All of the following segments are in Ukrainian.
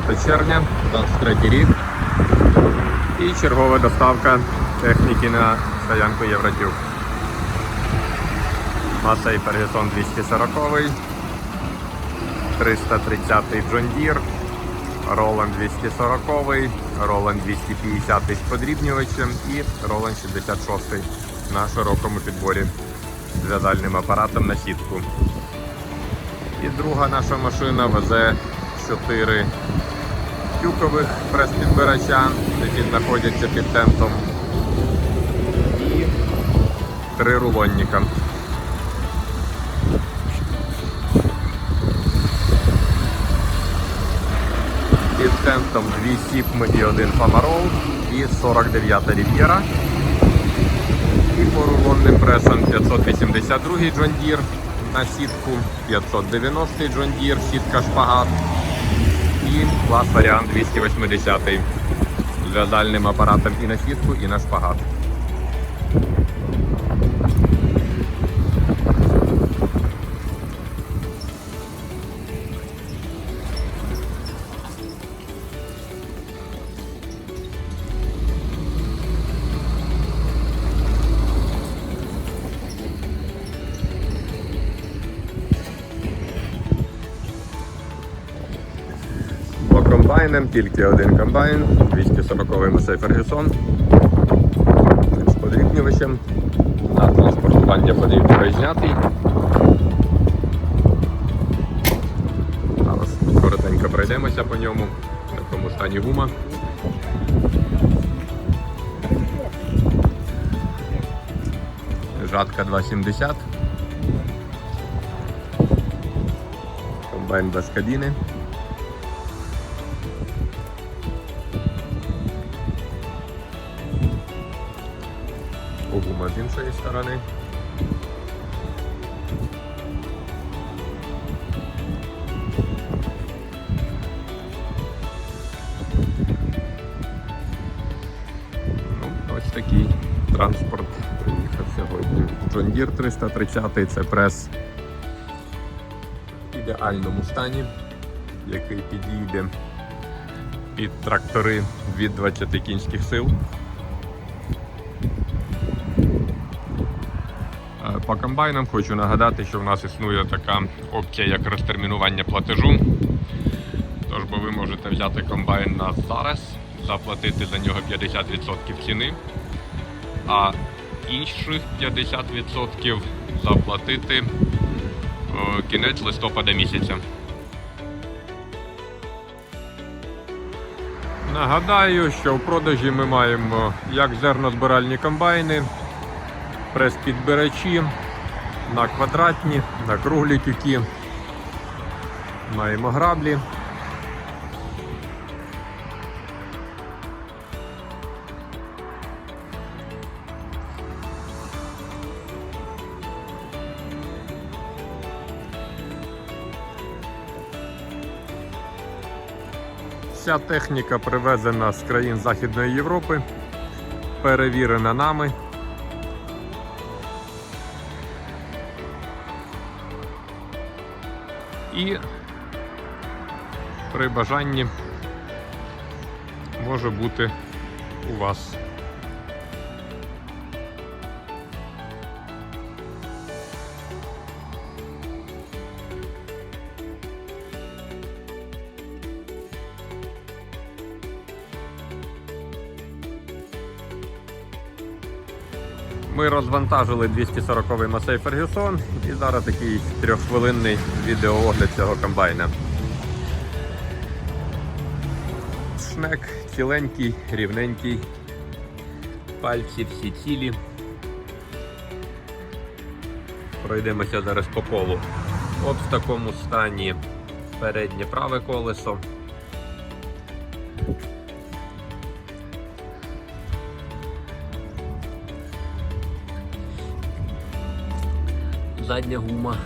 10 червня, 23 рік. І чергова доставка техніки на стоянку Євротюб. Масей Ferguson 240, 330 John Deere, Roland 240, Roland 250 з подрібнювачем і Roland 66 на широкому підборі з в'язальним апаратом на сітку. І друга наша машина везе 4 тюкових прес-підбирача, які знаходяться під тентом. І три рулонника. Під тентом дві сіпми і один фамарол і 49-та рів'єра. І по рулонним пресам 582 John Deere на сітку, 590 John Deere, сітка шпагат і клас варіант 280 з в'язальним апаратом і на сітку, і на шпагат. По комбайнам тільки один комбайн, 240 Масей Фергюсон з подрібнювачем. На транспортування подрібнювач знятий. Зараз коротенько пройдемося по ньому, в якому стані гума. Жатка 2,70. Комбайн без кабіни. Гума з іншої сторони. Ну, ось такий транспорт приїхав сьогодні. John Deere 330 це прес в ідеальному стані, який підійде під трактори від 20 кінських сил. По комбайнам хочу нагадати, що в нас існує така опція, як розтермінування платежу. Тож бо ви можете взяти комбайн на зараз, заплатити за нього 50% ціни, а інших 50% заплатити о, кінець листопада місяця. Нагадаю, що в продажі ми маємо як зернозбиральні комбайни, прес-підбирачі на квадратні, на круглі тюки. Маємо граблі. Вся техніка привезена з країн Західної Європи, перевірена нами. І при бажанні може бути у вас. Ми розвантажили 240-й Масей Фергюсон і зараз такий трьоххвилинний відеоогляд цього комбайна. Шнек ціленький, рівненький, пальці всі цілі. Пройдемося зараз по колу. От в такому стані переднє праве колесо. Задня гума.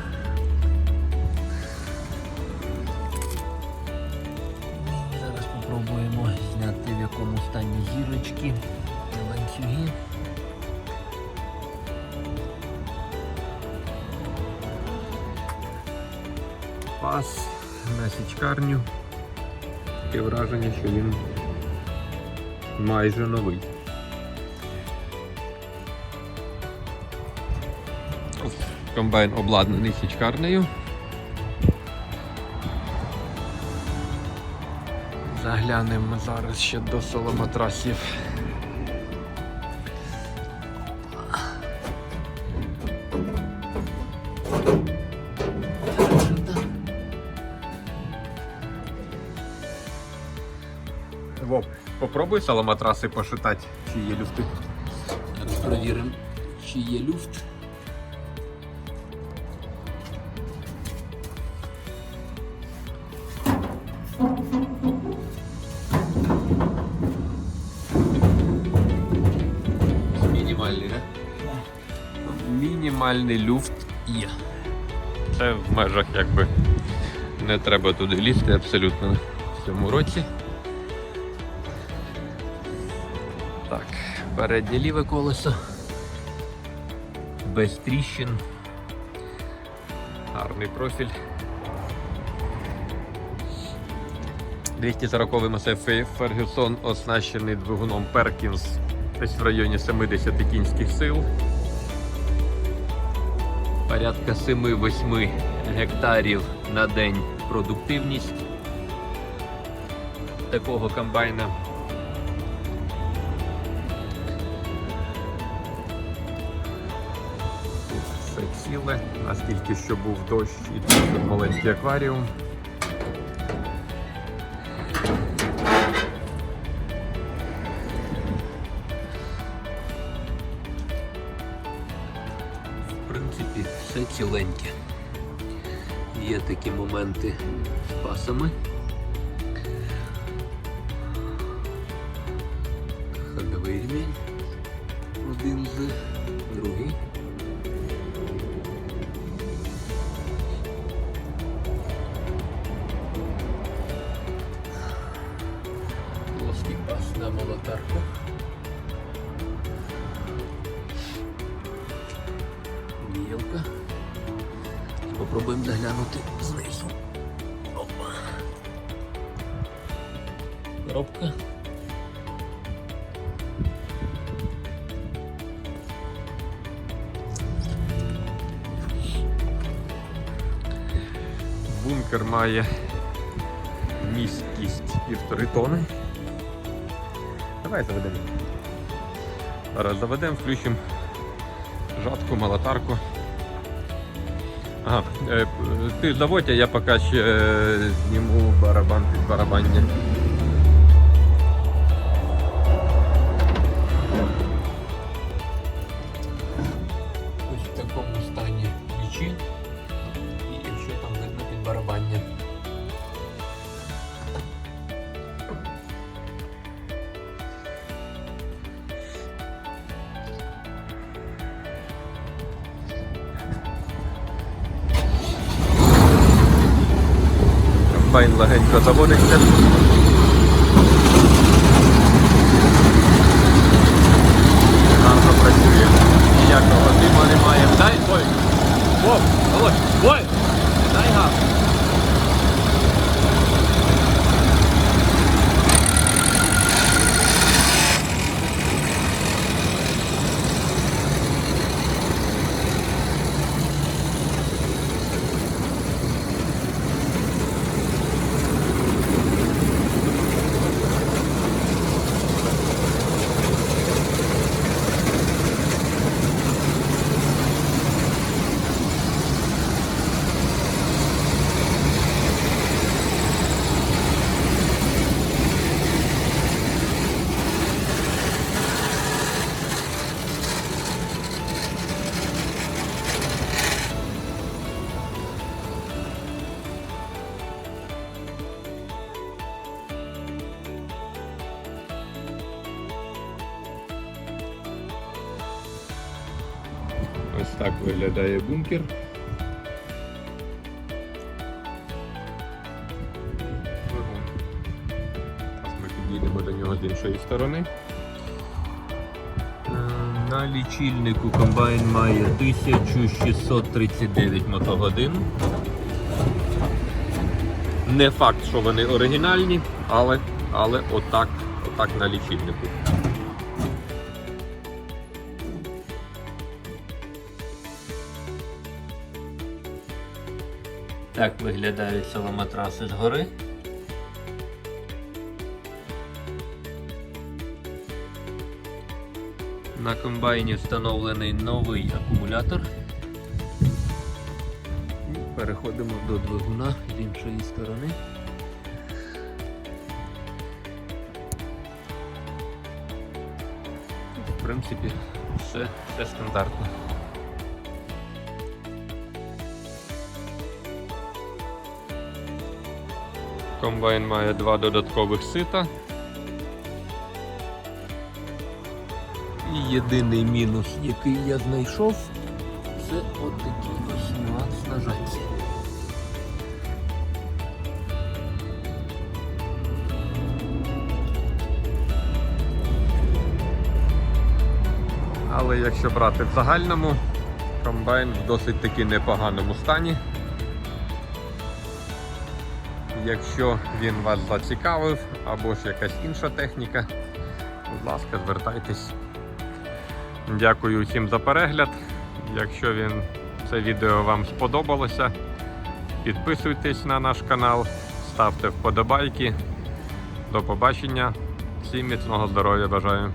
Зараз спробуємо зняти в якому стані зірочки ланцюги. Пас на січкарню. таке враження, що він майже новий. Комбайн обладнаний січкарнею. Заглянемо зараз ще до соломатрасів. Вов, попробуй соломатраси пошитати, чи є люфти. Зараз перевіримо, чи є люфт. Мінімальний, не? Мінімальний люфт є. Це в межах якби не треба туди лізти абсолютно в цьому році. Так, переднє ліве колесо. Без тріщин. Гарний профіль. 240-й масив Фергюсон оснащений двигуном Perkins десь в районі 70 кінських сил. Порядка 7-8 гектарів на день продуктивність такого комбайна. Тут все ціле, настільки що був дощ і тут маленький акваріум. Все. Є такі моменти з пасами. Ходовий ремінь. Один з другий. Попробуємо заглянути знизу. Опа. Коробка. Бункер має місткість півтори тони. Давай заведемо. Зараз заведемо, включимо жатку, молотарку. Ага, е, ти заводь, а я поки ще е, зніму барабан під барабання. Комбайн легенько заводиться. Ось так виглядає бункер. Ми підійдемо до нього з іншої сторони. Е, На лічильнику комбайн має 1639 мотогодин. Не факт, що вони оригінальні, але, але отак, отак на лічильнику. Так виглядають соломотраси згори. На комбайні встановлений новий акумулятор. Переходимо до двигуна з іншої сторони. В принципі, все, все стандартно. Комбайн має два додаткових сита. І єдиний мінус, який я знайшов, це от такий ось нюанс нажатті. Але якщо брати в загальному, комбайн в досить таки непоганому стані. Якщо він вас зацікавив або ж якась інша техніка, будь ласка, звертайтесь. Дякую всім за перегляд. Якщо він, це відео вам сподобалося, підписуйтесь на наш канал, ставте вподобайки. До побачення. Всім міцного здоров'я бажаю.